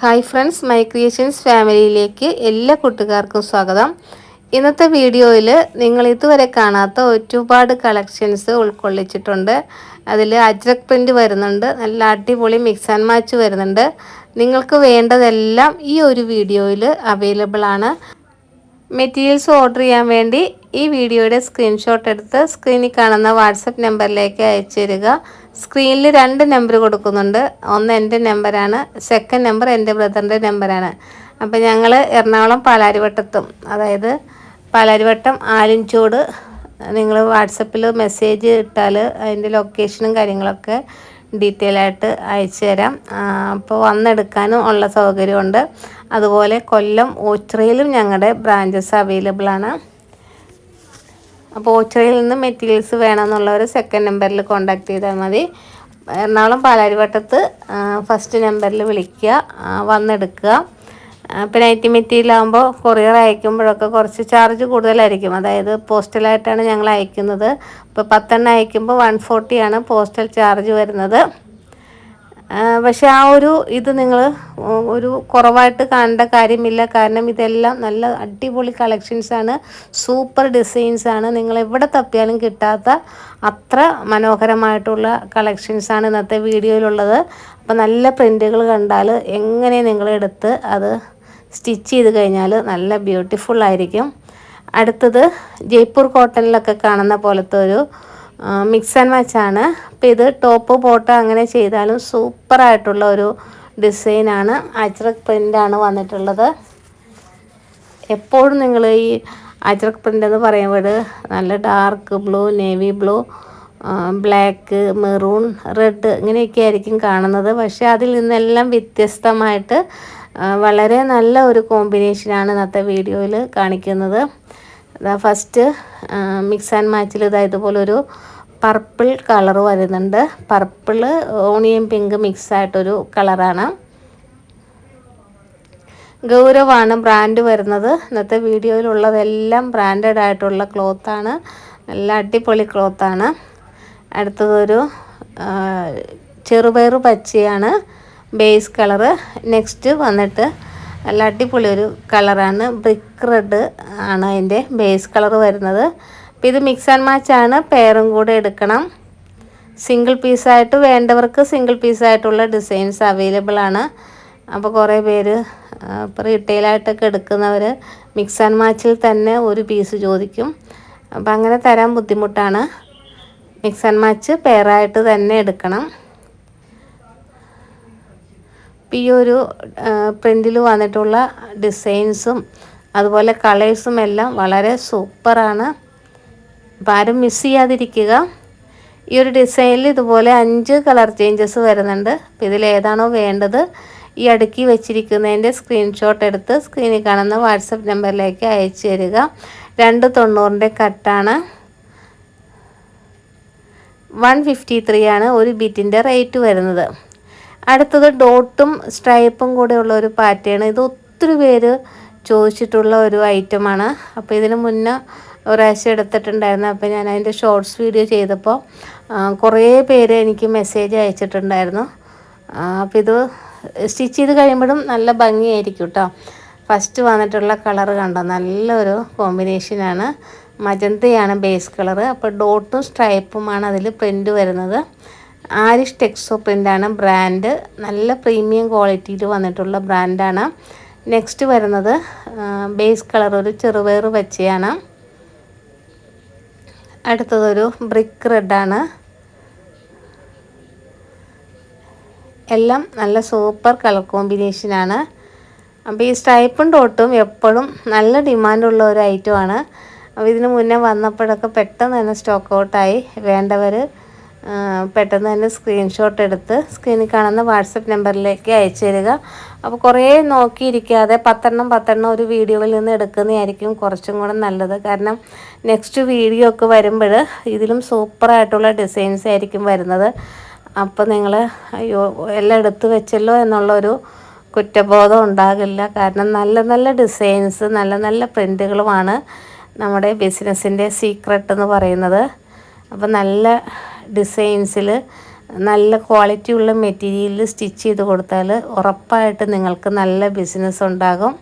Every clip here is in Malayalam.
ഹായ് ഫ്രണ്ട്സ് മൈ ക്രിയേഷൻസ് ഫാമിലിയിലേക്ക് എല്ലാ കൂട്ടുകാർക്കും സ്വാഗതം. ഇന്നത്തെ വീഡിയോയിൽ നിങ്ങൾ ഇതുവരെ കാണാത്ത ഒരുപാട് കളക്ഷൻസ് ഉൾക്കൊള്ളിച്ചിട്ടുണ്ട്. അതിൽ അജ്രക് പ്രിന്റ് വരുന്നുണ്ട് നല്ല അടിപൊളി മിക്സ് ആൻഡ് മാച്ച് വരുന്നുണ്ട്. നിങ്ങൾക്ക് വേണ്ടതെല്ലാം ഈ ഒരു വീഡിയോയിൽ അവൈലബിൾ ആണ്. മെറ്റീരിയൽസ് ഓർഡർ ചെയ്യാൻ വേണ്ടി ഈ വീഡിയോയുടെ സ്ക്രീൻഷോട്ട് എടുത്ത് സ്ക്രീനിൽ കാണുന്ന വാട്സപ്പ് നമ്പറിലേക്ക് അയച്ചു തരിക. സ്ക്രീനിൽ രണ്ട് നമ്പർ കൊടുക്കുന്നുണ്ട്. ഒന്ന് എന്റെ നമ്പറാണ് സെക്കൻഡ് നമ്പർ എന്റെ ബ്രദറിന്റെ നമ്പറാണ് അപ്പോൾ ഞങ്ങൾ എറണാകുളം പാലാരിവട്ടത്തും അതായത് പാലാരിവട്ടം ആലിഞ്ചോട് നിങ്ങൾ വാട്സപ്പിൽ മെസ്സേജ് ഇട്ടാൽ അതിന്റെ ലൊക്കേഷനും കാര്യങ്ങളൊക്കെ ഡീറ്റെയിൽ ആയിട്ട് അയച്ചു തരാം. അപ്പോൾ വന്നെടുക്കാനും ഉള്ള സൗകര്യമുണ്ട്. അതുപോലെ കൊല്ലം ഓച്ചിറയിലും ഞങ്ങളുടെ ബ്രാഞ്ചസ് അവൈലബിൾ ആണ്. അപ്പോൾ ഓച്ചിറയിൽ നിന്ന് മെറ്റീരിയൽസ് വേണമെന്നുള്ളവർ സെക്കൻഡ് നമ്പറിൽ കോൺടാക്ട് ചെയ്താൽ മതി. എറണാകുളം പാലാരിവട്ടത്ത് ഫസ്റ്റ് നമ്പറിൽ വിളിക്കുക വന്നെടുക്കുക. പിന്നെ ഐ ടി മെറ്റീരിയൽ ആകുമ്പോൾ കൊറിയർ അയക്കുമ്പോഴൊക്കെ കുറച്ച് ചാർജ് കൂടുതലായിരിക്കും. അതായത് പോസ്റ്റലായിട്ടാണ് ഞങ്ങൾ അയക്കുന്നത്. ഇപ്പോൾ പത്തെണ്ണം അയക്കുമ്പോൾ വൺ ഫോർട്ടിയാണ് പോസ്റ്റൽ ചാർജ് വരുന്നത്. പക്ഷെ ആ ഒരു ഇത് നിങ്ങൾ ഒരു കുറവായിട്ട് കാണേണ്ട കാര്യമില്ല. കാരണം ഇതെല്ലാം നല്ല അടിപൊളി കളക്ഷൻസ് ആണ്. സൂപ്പർ ഡിസൈൻസ് ആണ്. നിങ്ങൾ എവിടെ തപ്പിയാലും കിട്ടാത്ത അത്ര മനോഹരമായിട്ടുള്ള ആണ് ഇന്നത്തെ വീഡിയോയിലുള്ളത്. അപ്പോൾ നല്ല പ്രിന്റുകൾ കണ്ടാൽ എങ്ങനെ നിങ്ങൾ എടുത്ത് അത് സ്റ്റിച്ച് ചെയ്ത് കഴിഞ്ഞാൽ നല്ല ബ്യൂട്ടിഫുൾ ആയിരിക്കും. അടുത്തത് ജയ്പൂർ കോട്ടണിലൊക്കെ കാണുന്ന പോലത്തെ ഒരു മിക്സ് ആൻഡ് മാച്ച് ആണ്. അപ്പോൾ ഇത് ടോപ്പ് പോട്ട് അങ്ങനെ ചെയ്താലും സൂപ്പറായിട്ടുള്ള ഒരു ഡിസൈനാണ് അജ്രക് പ്രിന്റാണ് വന്നിട്ടുള്ളത്. എപ്പോഴും നിങ്ങൾ ഈ അജ്രക് പ്രിന്റ് എന്ന് പറയുമ്പോൾ നല്ല dark blue navy blue black maroon red ഇങ്ങനെയൊക്കെ ആയിരിക്കും കാണുന്നത്. പക്ഷേ അതിൽ നിന്നെല്ലാം വ്യത്യസ്തമായിട്ട് വളരെ നല്ല ഒരു കോമ്പിനേഷനാണ് ഇന്നത്തെ വീഡിയോയിൽ കാണിക്കുന്നത്. ഫസ്റ്റ് മിക്സ് ആൻഡ് മാച്ചിൽ ഇതാ ഇതുപോലൊരു പർപ്പിൾ കളർ വരുന്നുണ്ട്. പർപ്പിൾ ഓണിയൻ പിങ്ക് മിക്സ് ആയിട്ടൊരു കളറാണ്. ഗൗരവാണ് ബ്രാൻഡ് വരുന്നത്. ഇന്നത്തെ വീഡിയോയിലുള്ളതെല്ലാം ബ്രാൻഡഡ് ആയിട്ടുള്ള ക്ലോത്താണ് നല്ല അടിപൊളി ക്ലോത്താണ് അടുത്തതൊരു ചെറുപയർ പച്ചയാണ്. Base colour. നെക്സ്റ്റ് വന്നിട്ട് നല്ല അടിപൊളി ഒരു കളറാണ്. ബ്രിക്ക് റെഡ് ആണ് അതിന്റെ ബേസ് കളർ വരുന്നത്. അപ്പോൾ ഇത് മിക്സ് ആൻഡ് മാച്ച് ആണ്. പെയറും കൂടെ എടുക്കണം. സിംഗിൾ പീസായിട്ട് വേണ്ടവർക്ക് സിംഗിൾ പീസായിട്ടുള്ള ഡിസൈൻസ് അവൈലബിൾ ആണ്. അപ്പോൾ കുറേ പേര് ഇപ്പോൾ റീറ്റെയിലായിട്ടൊക്കെ എടുക്കുന്നവർ മിക്സ് ആൻഡ് മാച്ചിൽ തന്നെ ഒരു പീസ് ചോദിക്കും. അപ്പം അങ്ങനെ തരാൻ ബുദ്ധിമുട്ടാണ്. മിക്സ് ആൻഡ് മാച്ച് പെയറായിട്ട് തന്നെ എടുക്കണം. ഈ ഒരു പ്രിന്റിൽ വന്നിട്ടുള്ള ഡിസൈൻസും അതുപോലെ കളേഴ്സും എല്ലാം വളരെ സൂപ്പറാണ് ആരും മിസ് ചെയ്യാതിരിക്കുക. ഈ ഒരു ഡിസൈനിൽ ഇതുപോലെ അഞ്ച് കളർ ചേഞ്ചസ് വരുന്നുണ്ട്. അപ്പോൾ ഇതിൽ ഏതാണോ വേണ്ടത് ഈ അടുക്കി വെച്ചിരിക്കുന്നതിന്റെ സ്ക്രീൻഷോട്ട് എടുത്ത് സ്ക്രീനിൽ കാണുന്ന വാട്സപ്പ് നമ്പറിലേക്ക് അയച്ചു തരിക. രണ്ട് തൊണ്ണൂറിന്റെ കട്ടാണ് വൺ ഫിഫ്റ്റി ത്രീ ആണ് ഒരു ബിറ്റിന്റെ റേറ്റ് വരുന്നത്. അടുത്തത് ഡോട്ടും സ്ട്രൈപ്പും കൂടെ ഉള്ള ഒരു പാറ്റേൺ ഇത് ഒത്തിരി പേര് ചോദിച്ചിട്ടുള്ള ഒരു ഐറ്റമാണ് അപ്പോൾ ഇതിന് മുന്നേ ഒരാഴ്ച എടുത്തിട്ടുണ്ടായിരുന്നു. അപ്പോൾ ഞാൻ അതിന്റെ ഷോർട്സ് വീഡിയോ ചെയ്തപ്പോൾ കുറേ പേര് എനിക്ക് മെസ്സേജ് അയച്ചിട്ടുണ്ടായിരുന്നു. അപ്പോൾ ഇത് സ്റ്റിച്ച് ചെയ്ത് കഴിയുമ്പോഴും നല്ല ഭംഗിയായിരിക്കും കേട്ടോ ഫസ്റ്റ് വന്നിട്ടുള്ള കളർ കണ്ടോ? നല്ലൊരു കോമ്പിനേഷനാണ് മജന്തയാണ് ബേസ് കളർ അപ്പോൾ ഡോട്ടും സ്ട്രൈപ്പുമാണ് അതിൽ പ്രിന്റ് വരുന്നത്. ആരിഷ് ടെക്സോ പ്രിന്റാണ് ബ്രാൻഡ് നല്ല പ്രീമിയം ക്വാളിറ്റിയിൽ വന്നിട്ടുള്ള ബ്രാൻഡാണ് നെക്സ്റ്റ് വരുന്നത് ബേസ് കളർ ഒരു ചെറുപയർ വെച്ചയാണ് അടുത്തതൊരു ബ്രിക്ക് റെഡാണ് എല്ലാം നല്ല സൂപ്പർ കളർ കോമ്പിനേഷനാണ് അപ്പോൾ ഈ സ്റ്റൈപ്പും ഡോട്ടും എപ്പോഴും നല്ല ഡിമാൻഡുള്ള ഒരു ഐറ്റമാണ് അപ്പോൾ ഇതിന് മുന്നേ വന്നപ്പോഴൊക്കെ പെട്ടെന്ന് തന്നെ സ്റ്റോക്ക് ഔട്ടായി വേണ്ടവർ പെട്ടെന്ന് തന്നെ സ്ക്രീൻഷോട്ട് എടുത്ത് സ്ക്രീനിൽ കാണുന്ന വാട്സപ്പ് നമ്പറിലേക്ക് അയച്ചു തരിക. അപ്പോൾ കുറേ നോക്കിയിരിക്കാതെ പത്തെണ്ണം പത്തെണ്ണം ഒരു വീഡിയോയിൽ നിന്ന് എടുക്കുന്നതായിരിക്കും കുറച്ചും കൂടെ നല്ലത്. കാരണം നെക്സ്റ്റ് വീഡിയോ ഒക്കെ വരുമ്പോൾ ഇതിലും സൂപ്പറായിട്ടുള്ള ഡിസൈൻസ് ആയിരിക്കും വരുന്നത്. അപ്പോൾ നിങ്ങൾ അയ്യോ എല്ലാം എടുത്തു വെച്ചല്ലോ എന്നുള്ളൊരു കുറ്റബോധം ഉണ്ടാകില്ല. കാരണം നല്ല നല്ല ഡിസൈൻസ് നല്ല നല്ല പ്രിന്റുകളുമാണ് നമ്മുടെ ബിസിനസ്സിന്റെ സീക്രട്ട് എന്ന് പറയുന്നത്. അപ്പോൾ നല്ല ഡിസൈൻസിൽ നല്ല ക്വാളിറ്റി ഉള്ള മെറ്റീരിയലിൽ സ്റ്റിച്ച് ചെയ്ത് കൊടുത്താൽ ഉറപ്പായിട്ട് നിങ്ങൾക്ക് നല്ല ബിസിനസ് ഉണ്ടാകും.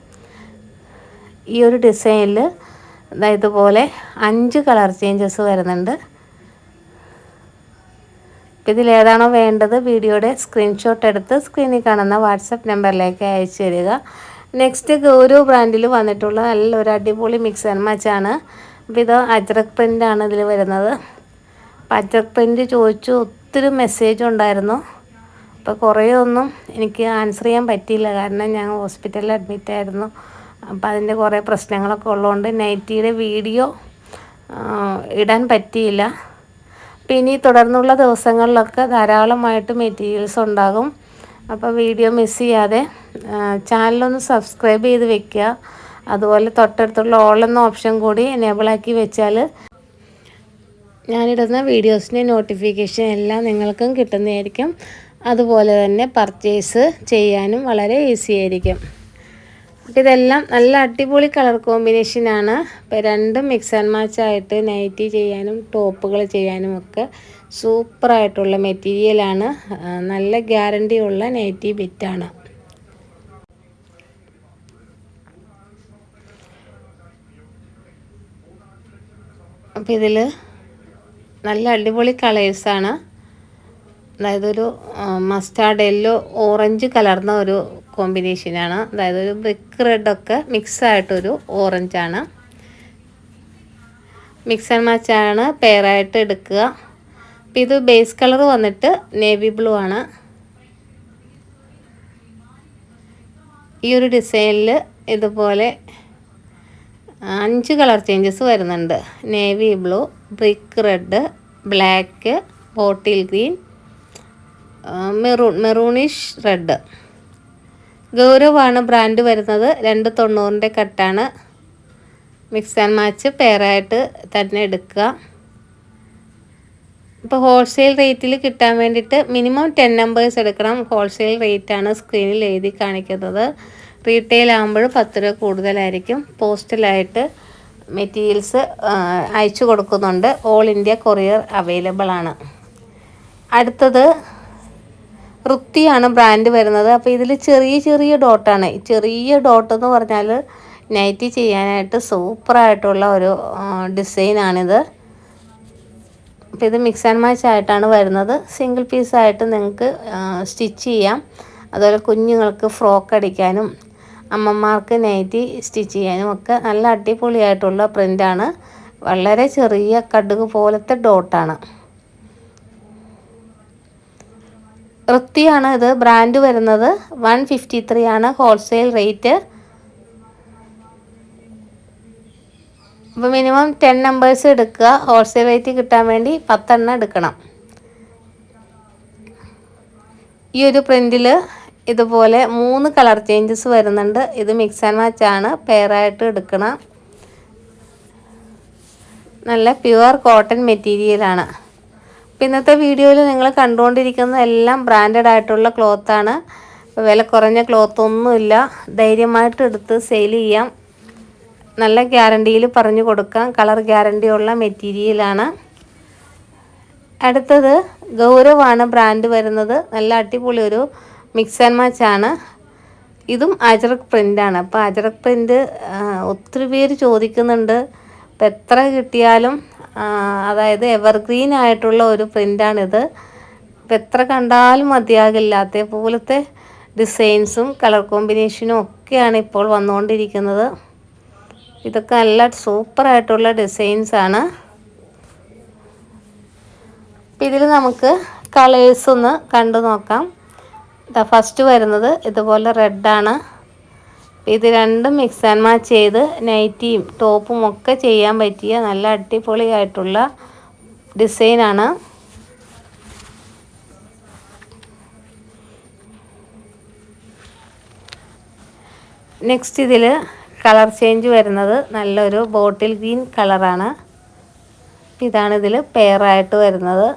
ഈ ഒരു ഡിസൈനിൽ ഇതുപോലെ അഞ്ച് കളർ ചേഞ്ചസ് വരുന്നുണ്ട്. ഇതിലേതാണോ വേണ്ടത് വീഡിയോയുടെ സ്ക്രീൻഷോട്ട് എടുത്ത് സ്ക്രീനിൽ കാണുന്ന വാട്സപ്പ് നമ്പറിലേക്ക് അയച്ചു തരിക. നെക്സ്റ്റ് ഗൗരവ് ബ്രാൻഡിൽ വന്നിട്ടുള്ള നല്ലൊരു അടിപൊളി മിക്സ് ആൻഡ് മച്ചാണ് അപ്പോൾ ഇത് അജ്രക് പ്രിന്റാണ് ഇതിൽ വരുന്നത്. പ്രിന്റ് ചോദിച്ചു ഒത്തിരി മെസ്സേജ് ഉണ്ടായിരുന്നു. അപ്പോൾ കുറേ ഒന്നും എനിക്ക് ആൻസർ ചെയ്യാൻ പറ്റിയില്ല. കാരണം ഞാൻ ഹോസ്പിറ്റലിൽ അഡ്മിറ്റ് ആയിരുന്നു. അപ്പോൾ അതിന്റെ കുറേ പ്രശ്നങ്ങളൊക്കെ ഉള്ളതുകൊണ്ട് നൈറ്റിയുടെ വീഡിയോ ഇടാൻ പറ്റിയില്ല. അപ്പം ഇനി തുടർന്നുള്ള ദിവസങ്ങളിലൊക്കെ ധാരാളമായിട്ട് മെറ്റീരിയൽസ് ഉണ്ടാകും. അപ്പോൾ വീഡിയോ മിസ് ചെയ്യാതെ ചാനലൊന്ന് സബ്സ്ക്രൈബ് ചെയ്ത് വെക്കുക. അതുപോലെ തൊട്ടടുത്തുള്ള ഓൾ എന്ന ഓപ്ഷൻ കൂടി എനേബിളാക്കി വെച്ചാൽ ഞാനിടുന്ന വീഡിയോസിന്റെ നോട്ടിഫിക്കേഷൻ എല്ലാം നിങ്ങൾക്കും കിട്ടുന്നതായിരിക്കും. അതുപോലെ തന്നെ പർച്ചേസ് ചെയ്യാനും വളരെ ഈസി ആയിരിക്കും. ഇതെല്ലാം നല്ല അടിപൊളി കളർ കോമ്പിനേഷനാണ് ഇപ്പോൾ രണ്ടും മിക്സ് ആൻഡ് മാച്ച് ആയിട്ട് നൈറ്റി ചെയ്യാനും ടോപ്പുകൾ ചെയ്യാനും ഒക്കെ സൂപ്പറായിട്ടുള്ള മെറ്റീരിയലാണ് നല്ല ഗ്യാരണ്ടി ഉള്ള നൈറ്റി ബിറ്റാണ് അപ്പോൾ ഇതിൽ നല്ല അടിപൊളി കളേഴ്സാണ് അതായത് ഒരു മസ്റ്റാർഡ് യെല്ലോ ഓറഞ്ച് കലർന്ന ഒരു കോമ്പിനേഷനാണ് അതായത് ഒരു ബ്രിക്ക് റെഡൊക്കെ മിക്സ് ആയിട്ടൊരു ഓറഞ്ചാണ് മിക്സ് ആൻഡ് മാച്ചാണ് പെയറായിട്ട് എടുക്കുക. അപ്പം ഇത് ബേസ് കളർ വന്നിട്ട് നേവി ബ്ലൂ ആണ്. ഈ ഒരു ഡിസൈനിൽ ഇതുപോലെ അഞ്ച് കളർ ചേഞ്ചസ് വരുന്നുണ്ട്. Navy blue brick red black bottle green maroon maroonish red. ഗൗരവാണ് brand വരുന്നത്. രണ്ട് തൊണ്ണൂറിന്റെ കട്ടാണ്. മിക്സ് ആൻഡ് മാച്ച് പെയറായിട്ട് തന്നെ എടുക്കുക. ഇപ്പോൾ ഹോൾസെയിൽ റേറ്റിൽ കിട്ടാൻ വേണ്ടിയിട്ട് മിനിമം ടെൻ നമ്പേഴ്സ് എടുക്കണം. ഹോൾസെയിൽ റേറ്റാണ് സ്ക്രീനിൽ എഴുതി കാണിക്കുന്നത്. റീറ്റെയിൽ ആകുമ്പോൾ പത്ത് രൂപ കൂടുതലായിരിക്കും പോസ്റ്റലായിട്ട് മെറ്റീരിയൽസ് അയച്ചു കൊടുക്കുന്നുണ്ട്. ഓൾ ഇന്ത്യ കൊറിയർ അവൈലബിൾ ആണ് അടുത്തത് വൃത്തിയാണ് ബ്രാൻഡ് വരുന്നത്. അപ്പോൾ ഇതിൽ ചെറിയ ചെറിയ ഡോട്ടാണ്. ചെറിയ ഡോട്ട് എന്ന് പറഞ്ഞാൽ നൈറ്റി ചെയ്യാനായിട്ട് സൂപ്പറായിട്ടുള്ള ഒരു ഡിസൈനാണിത്. അപ്പോൾ ഇത് മിക്സ് ആൻഡ് മാച്ച് ആയിട്ടാണ് വരുന്നത്. സിംഗിൾ പീസായിട്ട് നിങ്ങൾക്ക് സ്റ്റിച്ച് ചെയ്യാം. അതുപോലെ കുഞ്ഞുങ്ങൾക്ക് ഫ്രോക്ക് അടിക്കാനും അമ്മമാർക്ക് നൈറ്റി സ്റ്റിച്ച് ചെയ്യാനും ഒക്കെ നല്ല അടിപൊളിയായിട്ടുള്ള പ്രിന്റാണ് വളരെ ചെറിയ കടുക് പോലത്തെ ഡോട്ടാണ് വൃത്തിയാണ് ഇത്. ബ്രാൻഡ് വരുന്നത് വൺ ഫിഫ്റ്റി ത്രീ ആണ്. ഹോൾസെയിൽ റേറ്റ് അപ്പോൾ മിനിമം ടെൻ നമ്പേഴ്സ് എടുക്കുക. ഹോൾസെയിൽ റേറ്റ് കിട്ടാൻ വേണ്ടി പത്തെണ്ണം എടുക്കണം. ഈ ഒരു പ്രിന്റിൽ ഇതുപോലെ മൂന്ന് കളർ ചേഞ്ചസ് വരുന്നുണ്ട്. ഇത് മിക്സ് ആൻഡ് മാച്ച് ആണ്. പെയറായിട്ട് എടുക്കണം. നല്ല പ്യുവർ കോട്ടൺ മെറ്റീരിയലാണ് ഇന്നത്തെ വീഡിയോയിൽ നിങ്ങൾ കണ്ടുകൊണ്ടിരിക്കുന്ന എല്ലാം ബ്രാൻഡഡ് ആയിട്ടുള്ള ക്ലോത്താണ് വില കുറഞ്ഞ ക്ലോത്ത് ക്ലോത്തൊന്നുമില്ല ധൈര്യമായിട്ട് എടുത്ത് സെയിൽ ചെയ്യാം. നല്ല ഗ്യാരണ്ടിയിൽ പറഞ്ഞു കൊടുക്കാം. കളർ ഗ്യാരണ്ടിയുള്ള മെറ്റീരിയലാണ് അടുത്തത് ഗൗരവാണ് ബ്രാൻഡ് വരുന്നത്. നല്ല അടിപൊളി ഒരു മിക്സ് ആൻഡ് ആണ്. ഇതും അജറക് പ്രിന്റാണ് അപ്പോൾ അജറക് പ്രിന്റ് ഒത്തിരി പേര് ചോദിക്കുന്നുണ്ട്. അപ്പം എത്ര കിട്ടിയാലും അതായത് എവർഗ്രീൻ ആയിട്ടുള്ള ഒരു പ്രിന്റാണിത് അപ്പം എത്ര കണ്ടാലും മതിയാകില്ല പോലത്തെ ഡിസൈൻസും കളർ കോമ്പിനേഷനും ഒക്കെയാണ് ഇപ്പോൾ വന്നുകൊണ്ടിരിക്കുന്നത്. ഇതൊക്കെ നല്ല സൂപ്പറായിട്ടുള്ള ഡിസൈൻസാണ് ഇതിൽ നമുക്ക് കളേഴ്സ് ഒന്ന് കണ്ടു നോക്കാം. ഫസ്റ്റ് വരുന്നത് ഇതുപോലെ റെഡാണ് ഇത് രണ്ടും മിക്സ് ആൻഡ് മാച്ച് ചെയ്ത് നൈറ്റിയും ടോപ്പും ഒക്കെ ചെയ്യാൻ പറ്റിയ നല്ല അടിപൊളിയായിട്ടുള്ള ഡിസൈനാണ് നെക്സ്റ്റ് ഇതിൽ കളർ ചേഞ്ച് വരുന്നത് നല്ലൊരു ബോട്ടിൽ ഗ്രീൻ കളറാണ് ഇതാണ് ഇതിൽ പെയറായിട്ട് വരുന്നത്.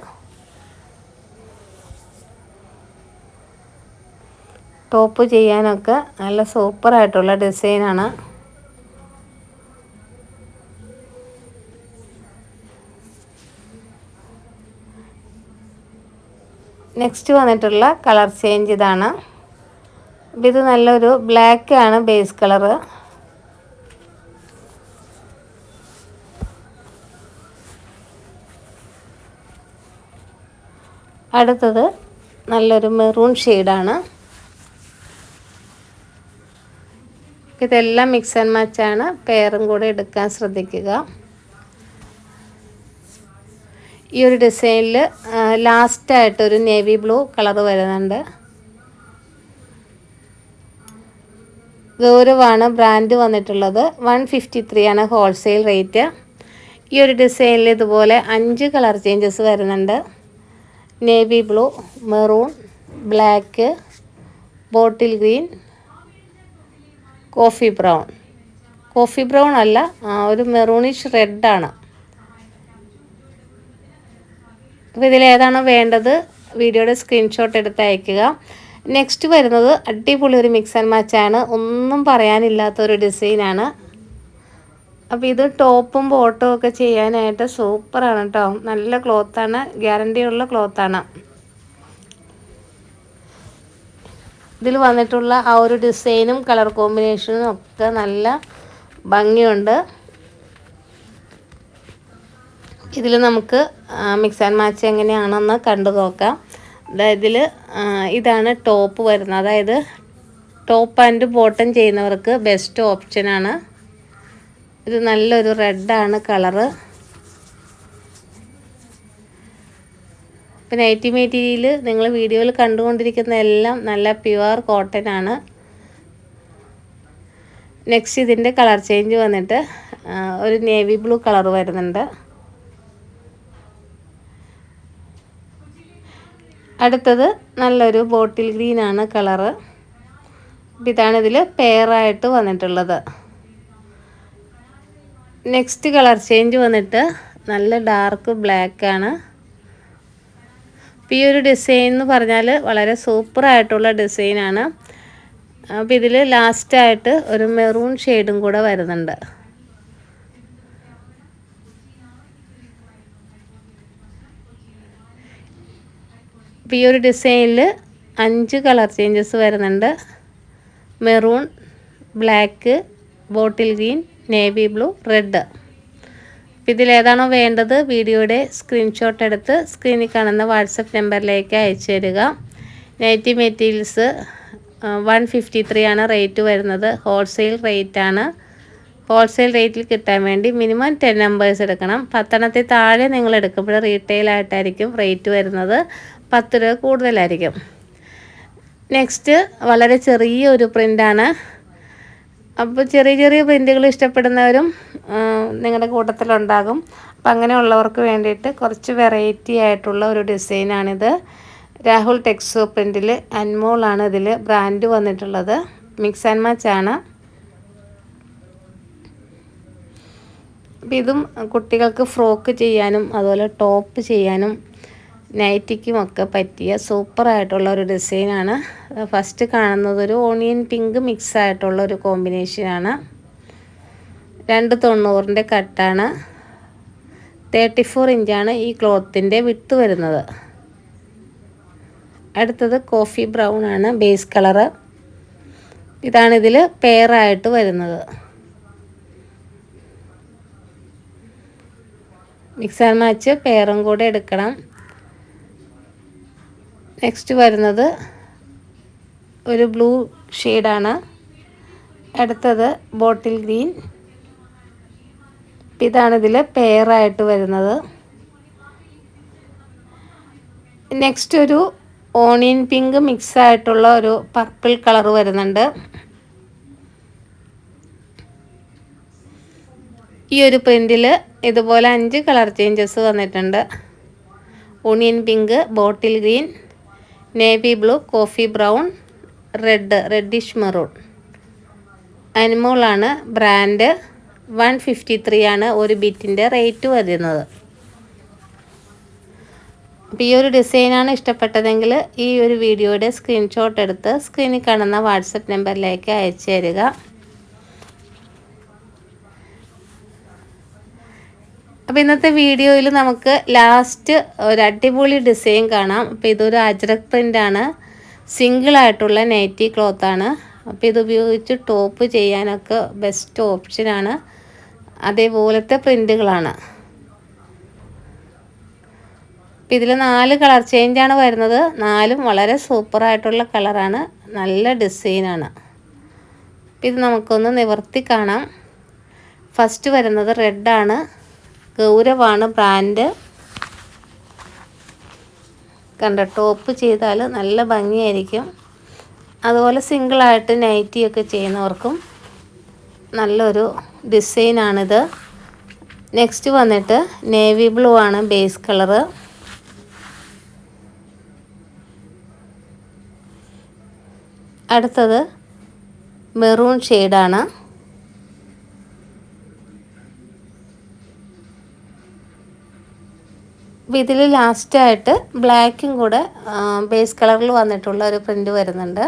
ടോപ്പ് ചെയ്യാനൊക്കെ നല്ല സൂപ്പറായിട്ടുള്ള ഡിസൈനാണ്. നെക്സ്റ്റ് വന്നിട്ടുള്ള കളർ ചേഞ്ച് ഇതാണ്. ഇത് നല്ലൊരു ബ്ലാക്ക് ആണ് ബേസ് കളറ് അടുത്തത് നല്ലൊരു മെറൂൺ ഷെയ്ഡാണ് ഇതെല്ലാം മിക്സ് ആൻഡ് മാച്ചാണ് പെയറും കൂടെ എടുക്കാൻ ശ്രദ്ധിക്കുക. ഈ ഒരു ഡിസൈനിൽ ലാസ്റ്റായിട്ടൊരു നേവി ബ്ലൂ കളർ വരുന്നുണ്ട്. ഗൗരവാണ് ബ്രാൻഡ് വന്നിട്ടുള്ളത്. വൺ ഫിഫ്റ്റി ത്രീ ആണ് ഹോൾസെയിൽ റേറ്റ് ഈ ഒരു ഡിസൈനിൽ ഇതുപോലെ അഞ്ച് കളർ ചേഞ്ചസ് വരുന്നുണ്ട്. Navy blue maroon black bottle green coffee brown. Coffee brown അല്ല ഒരു മെറൂണിഷ് റെഡാണ്. അപ്പോൾ ഇതിലേതാണോ വേണ്ടത് വീഡിയോയുടെ സ്ക്രീൻഷോട്ട് എടുത്ത് അയക്കുക. നെക്സ്റ്റ് വരുന്നത് അടിപൊളി ഒരു മിക്സ് ആൻഡ് മാച്ചാണ് ഒന്നും പറയാനില്ലാത്ത ഒരു ഡിസൈനാണ് അപ്പോൾ ഇത് ടോപ്പും ബോട്ടും ഒക്കെ ചെയ്യാനായിട്ട് സൂപ്പറാണ് കേട്ടോ നല്ല ക്ലോത്താണ് ഗ്യാരണ്ടിയുള്ള ക്ലോത്താണ് ഇതിൽ വന്നിട്ടുള്ള ആ ഒരു ഡിസൈനും കളർ കോമ്പിനേഷനും ഒക്കെ നല്ല ഭംഗിയുണ്ട്. ഇതിൽ നമുക്ക് മിക്സ് ആൻഡ് മാച്ച് എങ്ങനെയാണെന്ന് കണ്ടു നോക്കാം. ഇതിൽ ഇതാണ് ടോപ്പ് വരുന്നത്. അതായത് ടോപ്പ് ആൻഡ് ബോട്ടം ചെയ്യുന്നവർക്ക് ബെസ്റ്റ് ഓപ്ഷനാണ് ഇത് നല്ലൊരു റെഡാണ് കളറ്. ഇപ്പം നൈറ്റി മെറ്റീരിയൽ നിങ്ങൾ വീഡിയോയിൽ കണ്ടുകൊണ്ടിരിക്കുന്ന എല്ലാം നല്ല പ്യുവർ കോട്ടൺ ആണ്. നെക്സ്റ്റ് ഇതിന്റെ കളർ ചേഞ്ച് വന്നിട്ട് ഒരു നേവി ബ്ലൂ കളർ വരുന്നുണ്ട്. അടുത്തത് നല്ലൊരു ബോട്ടിൽ ഗ്രീൻ ആണ് കളറ് ഇതാണ് ഇതിൽ പെയറായിട്ട് വന്നിട്ടുള്ളത്. നെക്സ്റ്റ് കളർ ചേഞ്ച് വന്നിട്ട് നല്ല ഡാർക്ക് ബ്ലാക്ക് ആണ്. അപ്പോൾ ഈ ഒരു ഡിസൈൻ എന്ന് പറഞ്ഞാൽ വളരെ സൂപ്പറായിട്ടുള്ള ഡിസൈനാണ് അപ്പോൾ ഇതിൽ ലാസ്റ്റായിട്ട് ഒരു മെറൂൺ ഷെയ്ഡും കൂടെ വരുന്നുണ്ട്. ഈ ഒരു ഡിസൈനിൽ അഞ്ച് കളർ ചേഞ്ചസ് വരുന്നുണ്ട്. Maroon black bottle green navy blue red ഇതിലേതാണോ വേണ്ടത് വീഡിയോയുടെ സ്ക്രീൻഷോട്ട് എടുത്ത് സ്ക്രീനിൽ കാണുന്ന വാട്സപ്പ് നമ്പറിലേക്ക് അയച്ചു തരിക. Nighty materials one fifty three ആണ് റേറ്റ് വരുന്നത്. ഹോൾസെയിൽ റേറ്റ് ആണ്. ഹോൾസെയിൽ റേറ്റിൽ കിട്ടാൻ വേണ്ടി മിനിമം ടെൻ നമ്പേഴ്സ് എടുക്കണം. പത്തെണ്ണത്തിൽ താഴെ നിങ്ങൾ എടുക്കുമ്പോൾ റീറ്റെയിൽ ആയിട്ടായിരിക്കും റേറ്റ് വരുന്നത്. പത്ത് രൂപ കൂടുതലായിരിക്കും. നെക്സ്റ്റ് വളരെ ചെറിയ ചെറിയൊരു പ്രിന്റാണ് അപ്പോൾ ചെറിയ ചെറിയ പ്രിന്റുകൾ ഇഷ്ടപ്പെടുന്നവരും നിങ്ങളുടെ കൂട്ടത്തിലുണ്ടാകും. അപ്പം അങ്ങനെയുള്ളവർക്ക് വേണ്ടിയിട്ട് കുറച്ച് വെറൈറ്റി ആയിട്ടുള്ള ഒരു ഡിസൈനാണിത് രാഹുൽ ടെക്സോ പ്രിന്റിൽ അൻമോളാണ് ഇതിൽ ബ്രാൻഡ് വന്നിട്ടുള്ളത്. മിക്സ് ആൻഡ് മാച്ച് ആണ്. അപ്പം ഇതും കുട്ടികൾക്ക് ഫ്രോക്ക് ചെയ്യാനും അതുപോലെ ടോപ്പ് ചെയ്യാനും നൈറ്റിക്കും ഒക്കെ പറ്റിയ സൂപ്പറായിട്ടുള്ള ഒരു ഡിസൈനാണ് ഫസ്റ്റ് കാണുന്നത് ഒരു ഓണിയൻ പിങ്ക് മിക്സ് ആയിട്ടുള്ള ഒരു കോമ്പിനേഷനാണ് രണ്ട് തൊണ്ണൂറിന്റെ കട്ടാണ്. തേർട്ടി ഫോർ ഇഞ്ചാണ് ഈ ക്ലോത്തിന്റെ വിട്ട് വരുന്നത്. അടുത്തത് കോഫി ബ്രൗൺ ആണ് ബേസ് കളറ്. ഇതാണിതിൽ പെയറായിട്ട് വരുന്നത്. മിക്സ് ആൻഡ് മാച്ച് പെയറും കൂടെ എടുക്കണം. നെക്സ്റ്റ് വരുന്നത് ഒരു ബ്ലൂ ഷെയ്ഡാണ് അടുത്തത് ബോട്ടിൽ ഗ്രീൻ ഇതാണ് ഇതിൽ പെയറായിട്ട് വരുന്നത്. നെക്സ്റ്റ് ഒരു ഓണിയൻ പിങ്ക് മിക്സ് ആയിട്ടുള്ള ഒരു പർപ്പിൾ കളർ വരുന്നുണ്ട്. ഈ ഒരു പ്രിന്റിൽ ഇതുപോലെ അഞ്ച് കളർ ചേഞ്ചസ് വന്നിട്ടുണ്ട്. Onion pink bottle green navy blue coffee brown red reddish maroon അനിമോളാണ് brand one fifty three ആണ് ഒരു ബിറ്റിന്റെ റേറ്റ് വരുന്നത്. അപ്പോൾ ഈ ഒരു ഡിസൈനാണ് ഇഷ്ടപ്പെട്ടതെങ്കിൽ ഈ ഒരു വീഡിയോയുടെ സ്ക്രീൻഷോട്ട് എടുത്ത് സ്ക്രീനിൽ കാണുന്ന വാട്സപ്പ് നമ്പറിലേക്ക് അയച്ചു തരിക. അപ്പോൾ ഇന്നത്തെ വീഡിയോയിൽ നമുക്ക് ലാസ്റ്റ് ഒരു അടിപൊളി ഡിസൈൻ കാണാം. അപ്പോൾ ഇതൊരു അജ്രക് പ്രിന്റാണ് സിംഗിളായിട്ടുള്ള നൈറ്റി ക്ലോത്താണ് അപ്പോൾ ഇത് ഉപയോഗിച്ച് ടോപ്പ് ചെയ്യാനൊക്കെ ബെസ്റ്റ് ഓപ്ഷനാണ് അതേപോലത്തെ പ്രിന്റുകളാണ് അപ്പം ഇതിൽ നാല് കളർ ചേഞ്ചാണ് വരുന്നത്. നാലും വളരെ സൂപ്പറായിട്ടുള്ള കളറാണ് നല്ല ഡിസൈനാണ് അപ്പം ഇത് നമുക്കൊന്ന് നിവർത്തി കാണാം. ഫസ്റ്റ് വരുന്നത് റെഡാണ് ഗൗരവാണ് ബ്രാൻഡ് കണ്ട ടോപ്പ് ചെയ്താൽ നല്ല ഭംഗിയായിരിക്കും. അതുപോലെ സിംഗിളായിട്ട് നൈറ്റിയൊക്കെ ചെയ്യുന്നവർക്കും നല്ലൊരു ഡിസൈനാണിത്. നെക്സ്റ്റ് വന്നിട്ട് നേവി ബ്ലൂ ആണ് ബേസ് കളറ് അടുത്തത് മെറൂൺ ഷെയ്ഡാണ് അപ്പോൾ ഇതിൽ ലാസ്റ്റായിട്ട് ബ്ലാക്കും കൂടെ ബേസ് കളറിൽ വന്നിട്ടുള്ള ഒരു പ്രിന്റ് വരുന്നുണ്ട്.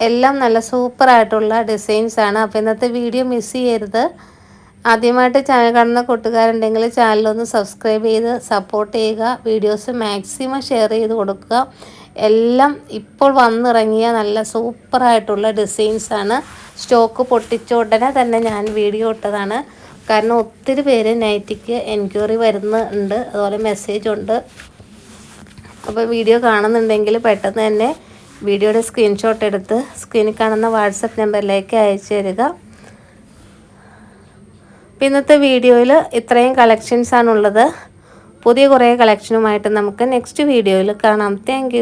എല്ലാം നല്ല സൂപ്പർ ആയിട്ടുള്ള ഡിസൈൻസ് ആണ്. അപ്പോൾ ഇന്നത്തെ വീഡിയോ മിസ് ചെയ്യരുത്. ആദ്യമായിട്ട് ചാനൽ കാണുന്ന കൂട്ടുകാരുണ്ടെങ്കിൽ ചാനലൊന്ന് സബ്സ്ക്രൈബ് ചെയ്ത് സപ്പോർട്ട് ചെയ്യുക. വീഡിയോസ് മാക്സിമം ഷെയർ ചെയ്ത് കൊടുക്കുക. എല്ലാം ഇപ്പോൾ വന്നിറങ്ങിയ നല്ല സൂപ്പറായിട്ടുള്ള ആണ്. സ്റ്റോക്ക് പൊട്ടിച്ച ഉടനെ തന്നെ ഞാൻ വീഡിയോ ഇട്ടതാണ്. കാരണം ഒത്തിരി പേര് നൈറ്റിക്ക് എൻക്വയറി വരുന്നുണ്ട്. അതുപോലെ മെസ്സേജ് ഉണ്ട്. അപ്പോൾ വീഡിയോ കാണുന്നുണ്ടെങ്കിൽ പെട്ടെന്ന് തന്നെ വീഡിയോയുടെ സ്ക്രീൻഷോട്ട് എടുത്ത് സ്ക്രീനിൽ കാണുന്ന വാട്സപ്പ് നമ്പറിലേക്ക് അയച്ചു തരിക. ഇന്നത്തെ വീഡിയോയിൽ ഇത്രയും കളക്ഷൻസാണുള്ളത് പുതിയ കുറേ കളക്ഷനുമായിട്ട് നമുക്ക് നെക്സ്റ്റ് വീഡിയോയിൽ കാണാം. താങ്ക്